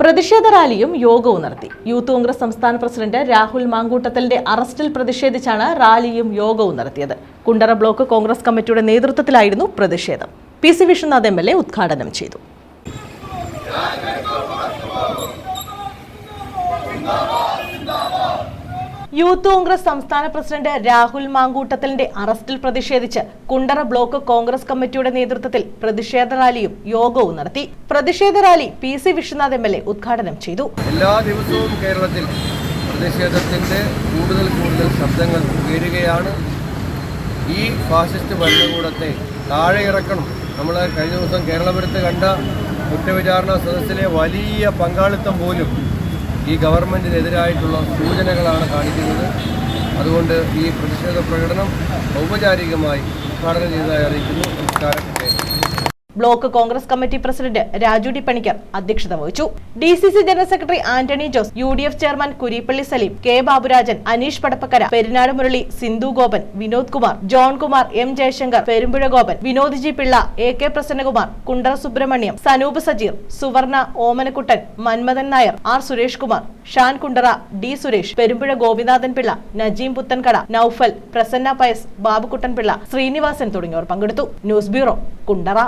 പ്രതിഷേധ റാലിയും യോഗവും നടത്തി. യൂത്ത് കോൺഗ്രസ് സംസ്ഥാന പ്രസിഡന്റ് രാഹുൽ മാങ്കൂട്ടത്തലിന്റെ അറസ്റ്റിൽ പ്രതിഷേധിച്ചാണ് റാലിയും യോഗവും നടത്തിയത്. കുണ്ടറ ബ്ലോക്ക് കോൺഗ്രസ് കമ്മിറ്റിയുടെ നേതൃത്വത്തിലായിരുന്നു പ്രതിഷേധം. P C Vishwanath M L A ഉദ്ഘാടനം ചെയ്തു. യൂത്ത് കോൺഗ്രസ് സംസ്ഥാന പ്രസിഡന്റ് രാഹുൽ മാങ്കൂട്ടത്തലിന്റെ അറസ്റ്റിൽ പ്രതിഷേധിച്ച് കുണ്ടറ ബ്ലോക്ക് കോൺഗ്രസ് കമ്മിറ്റിയുടെ നേതൃത്വത്തിൽ പ്രതിഷേധ റാലിയും യോഗവും നടത്തി. പ്രതിഷേധ rally P C Vishwanath M L A ഉദ്ഘാടനം ചെയ്തു. എല്ലാ ദിവസവും കേരളത്തിൽ പ്രതിഷേധത്തിന്റെ കൂടുതൽ കൂടുതൽ ശബ്ദങ്ങൾ ഉയരുകയാണ്. ഈ ഫാസിസ്റ്റ് ഭരണകൂടത്തെ താഴെ ഇറക്കണം. നമ്മൾ കഴിഞ്ഞ ദിവസം കേരളപുരത്ത് കണ്ട കുറ്റവിചാരണ സദസ്സിലെ വലിയ പങ്കാളിത്തം പോലും ഈ ഗവൺമെന്റിനെതിരായിട്ടുള്ള സൂചനകളാണ് കാണിക്കുന്നത് അതുകൊണ്ട് ഈ പ്രതിഷേധ പ്രകടനം ഔപചാരികമായി ഉദ്ഘാടനം ചെയ്തതായി അറിയിക്കുന്നു നമസ്കാരം. Block Congress committee president Raju D Panicker അധ്യക്ഷത വഹിച്ചു. D C C general secretary Antony Jose U D F chairman Kurippally Saleem K Baburajan Aneesh Padappakkara Perinad Murali Sindhu Gopan Vinod Kumar John Kumar M Jayasankar Perumpuzha Gopan Vinod G Pillai A K Prasannakumar Kundara Subramaniam Sanoop Sajeer Suvarna Omanakuttan Manmadhan Nair R Suresh Kumar Shan Kundara D Suresh Perumpuzha Gopinathan Pillai Najeem Puthenkada Noufal Prasanna Pious Babukuttan Pillai Sreenivasan തുടങ്ങിയവർ പങ്കെടുത്തു. News bureau Kundara.